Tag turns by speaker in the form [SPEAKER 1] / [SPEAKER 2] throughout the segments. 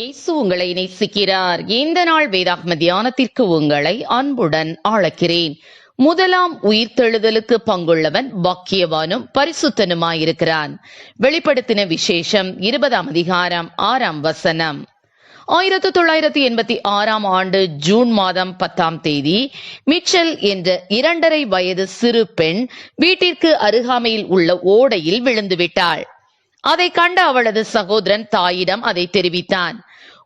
[SPEAKER 1] இயேசு உங்களை நேசிக்கிறார். இந்த நாள் வேதாகம தியானத்திற்கு உங்களை அன்புடன் அழைக்கிறேன் முதலாம் உயிர்த்தெழுதலுக்கு பங்குள்ளவன் பாக்கியவானும் பரிசுத்தனுமாயிருக்கிறான். வெளிப்படுத்தின விசேஷம் இருபதாம் அதிகாரம் ஆறாம் வசனம். ஆயிரத்தி தொள்ளாயிரத்தி எண்பத்தி ஆறாம் ஆண்டு ஜூன் மாதம் பத்தாம் தேதி மிச்சல் என்ற இரண்டரை வயது சிறு பெண் வீட்டிற்கு அருகாமையில் உள்ள ஓடையில் விழுந்துவிட்டாள். அதை கண்ட அவளது சகோதரன் தாயிடம் அதை தெரிவித்தான்.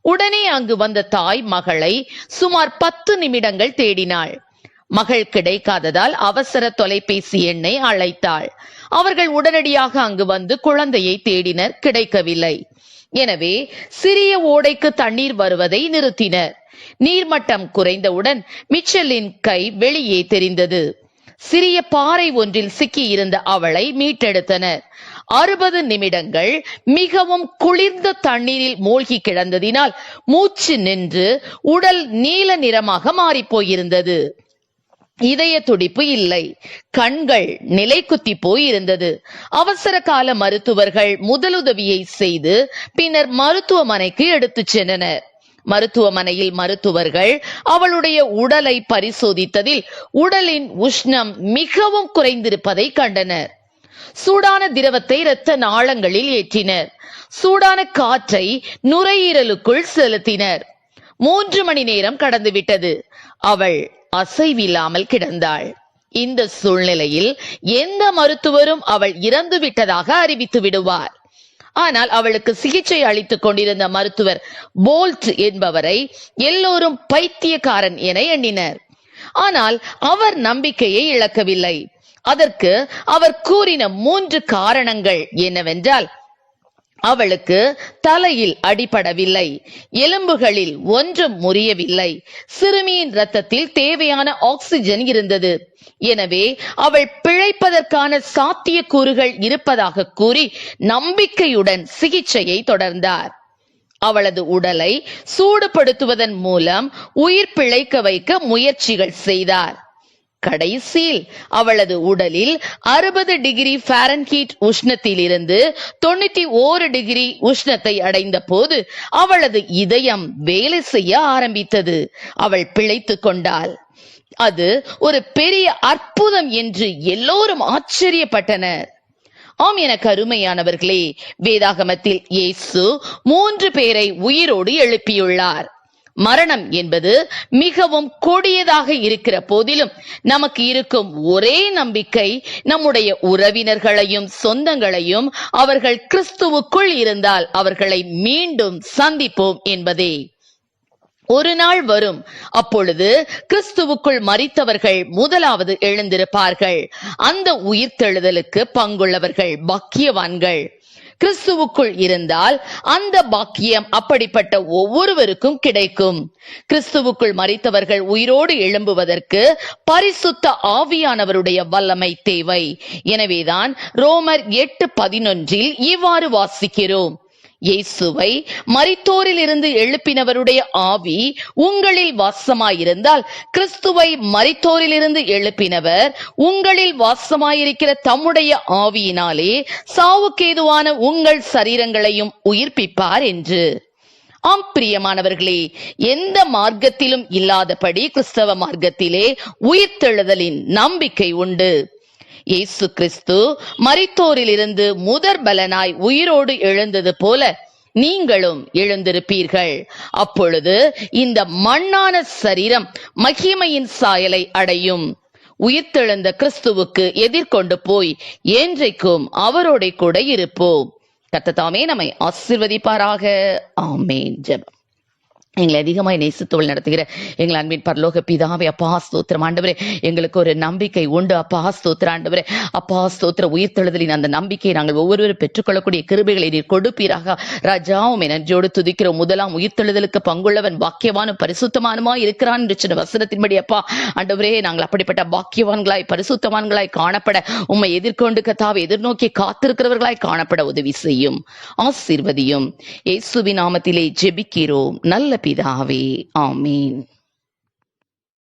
[SPEAKER 1] உடனே அங்கு வந்த தாய் மகளை சுமார் பத்து நிமிடங்கள் தேடினாள். மகள் கிடைக்காததால் அவசர தொலைபேசி எண்ணை அழைத்தாள். அவர்கள் உடனடியாக அங்கு வந்து குழந்தையை தேடினர் கிடைக்கவில்லை. எனவே சிறிய ஓடைக்கு தண்ணீர் வருவதை நிறுத்தினர். நீர்மட்டம் குறைந்தவுடன் மிச்சலின் கை வெளியே தெரிந்தது. சிறிய பாறை ஒன்றில் சிக்கியிருந்த அவளை மீட்டெடுத்தனர். அறுபது நிமிடங்கள் மிகவும் குளிர்ந்த தண்ணீரில் மூழ்கி கிடந்ததினால் மூச்சு நின்று உடல் நீல நிறமாக மாறிப்போயிருந்தது. இதய துடிப்பு இல்லை. கண்கள் நிலை குத்தி போய் இருந்தது அவசர கால மருத்துவர்கள் முதலுதவியை செய்து பின்னர் மருத்துவமனைக்கு எடுத்துச் சென்றனர். மருத்துவமனையில் மருத்துவர்கள் அவளுடைய உடலை பரிசோதித்ததில் உடலின் உஷ்ணம் மிகவும் குறைந்திருப்பதை கண்டனர். சூடான திரவத்தை இரத்த நாளங்களில் ஏற்றினர். சூடான காற்றை நுரையீரலுக்குள் செலுத்தினர். மூன்று மணி நேரம் கடந்துவிட்டது. அவள் அசைவில்லாமல் கிடந்தாள். இந்த சூழ்நிலையில் எந்த மருத்துவரும் அவள் இறந்து விட்டதாக அறிவித்து விடுவார். ஆனால் அவளுக்கு சிகிச்சை அளித்துக் கொண்டிருந்த மருத்துவர் போல்ட் என்பவரை எல்லோரும் பைத்தியக்காரன் என எண்ணினர். ஆனால் அவர் நம்பிக்கையை இழக்கவில்லை. அதற்கு அவர் கூறின மூன்று காரணங்கள் என்னவென்றால் அவளுக்கு தலையில் அடிபடவில்லை. எலும்புகளில் ஒன்றும் முறியவில்லை. சிறுமியின் ரத்தத்தில் தேவையான ஆக்சிஜன் இருந்தது. எனவே அவள் பிழைப்பதற்கான சாத்தியக்கூறுகள் இருப்பதாக கூறி நம்பிக்கையுடன் சிகிச்சையை தொடர்ந்தார். அவளது உடலை சூடுபடுத்துவதன் மூலம் உயிர் பிழைக்க வைக்க முயற்சிகள் செய்தார். கடைசியில் அவளது உடலில் அறுபது டிகிரி ஃபாரன்ஹீட் உஷ்ணத்தில் இருந்து தொண்ணூத்தி ஓரு டிகிரி உஷ்ணத்தை அடைந்த போது அவளது இதயம் வேலை செய்ய ஆரம்பித்தது. அவள் பிழைத்துக் கொண்டாள். அது ஒரு பெரிய அற்புதம் என்று எல்லோரும் ஆச்சரியப்பட்டனர். ஆம் என கருமையானவர்களே வேதாகமத்தில் இயேசு மூன்று பேரை உயிரோடு எழுப்பியுள்ளார். மரணம் என்பது மிகவும் கொடியதாக இருக்கிற போதிலும் நமக்கு இருக்கும் ஒரே நம்பிக்கை நம்முடைய உறவினர்களையும் சொந்தங்களையும் அவர்கள் கிறிஸ்துவுக்குள் இருந்தால் அவர்களை மீண்டும் சந்திப்போம் என்பதே. ஒரு நாள் வரும். அப்பொழுது கிறிஸ்துவுக்குள் மறித்தவர்கள் முதலாவது எழுந்திருப்பார்கள். அந்த உயிர்த்தெழுதலுக்கு பங்குள்ளவர்கள் பக்கியவான்கள். கிறிஸ்துவுக்குள் இருந்தால் அந்த பாக்கியம் அப்படிப்பட்ட ஒவ்வொருவருக்கும் கிடைக்கும். கிறிஸ்துவுக்குள் மறித்தவர்கள் உயிரோடு எழும்புவதற்கு பரிசுத்த ஆவியானவருடைய வல்லமை தேவை. எனவேதான் ரோமர் எட்டு பதினொன்றில் இவ்வாறு வாசிக்கிறோம். இயேசுவை மரித்தோரில் இருந்து எழுப்பினவருடைய ஆவி உங்களில் வாசமாயிருந்தால் கிறிஸ்துவை மரித்தோரிலிருந்து எழுப்பினவர் உங்களில் வாசமாயிருக்கிற தம்முடைய ஆவியினாலே சாவுக்கேதுவான உங்கள் சரீரங்களையும் உயிர்ப்பிப்பார் என்று. ஆம் பிரியமானவர்களே எந்த மார்க்கத்திலும் இல்லாதபடி கிறிஸ்தவ மார்க்கத்திலே உயிர்த்தெழுதலின் நம்பிக்கை உண்டு. இயேசு கிறிஸ்து மரித்தோரிலிருந்து முதற் பலனாய் உயிரோடு எழுந்தது போல நீங்களும் எழுந்திருப்பீர்கள். அப்பொழுது இந்த மண்ணான சரீரம் மகிமையின் சாயலை அடையும். உயிர்த்தெழுந்த கிறிஸ்துவுக்கு எதிர்கொண்டு போய் என்றைக்கும் அவரோட கூட இருப்போம். கத்ததாமே நம்மை ஆசிர்வதிப்பாராக. ஆமேன். ஜெபம். எங்களை அதிகமாய் நேசித்தவள் நடத்துகிற எங்கள் அன்பின் பரலோக பிதாவே அப்பா ஸ்தோத்திரம். ஆண்டவரே எங்களுக்கு ஒரு நம்பிக்கை உண்டு. அப்பா ஸ்தோத்திர ஆண்டவரே அப்பா ஸ்தோத்திர உயிர்த்தெழுதலின் அந்த நம்பிக்கையை நாங்கள் ஒவ்வொருவரும் பெற்றுக்கொள்ளக்கூடிய கிருபைகளை நீர் கொடுப்பீராக. ராஜாவும் நன்றியோடு துதிக்கிறோம் முதலாம் உயிர்த்தெழுதலுக்கு பங்குள்ளவன் பாக்கியவானும் பரிசுத்தமானுமா இருக்கிறான் என்று சொன்ன வசனத்தின்படி அப்பா ஆண்டவரே நாங்கள் அப்படிப்பட்ட பாக்கியவான்களாய் பரிசுத்தவான்களாய் காணப்பட உம்மை எதிர்கொண்டு கத்தாவை எதிர்நோக்கி காத்திருக்கிறவர்களாய் காணப்பட உதவி செய்யும் ஆசீர்வதியும். இயேசுவின் நாமத்திலே ஜெபிக்கிறோம். நல்ல பிதாவே ஆமீன்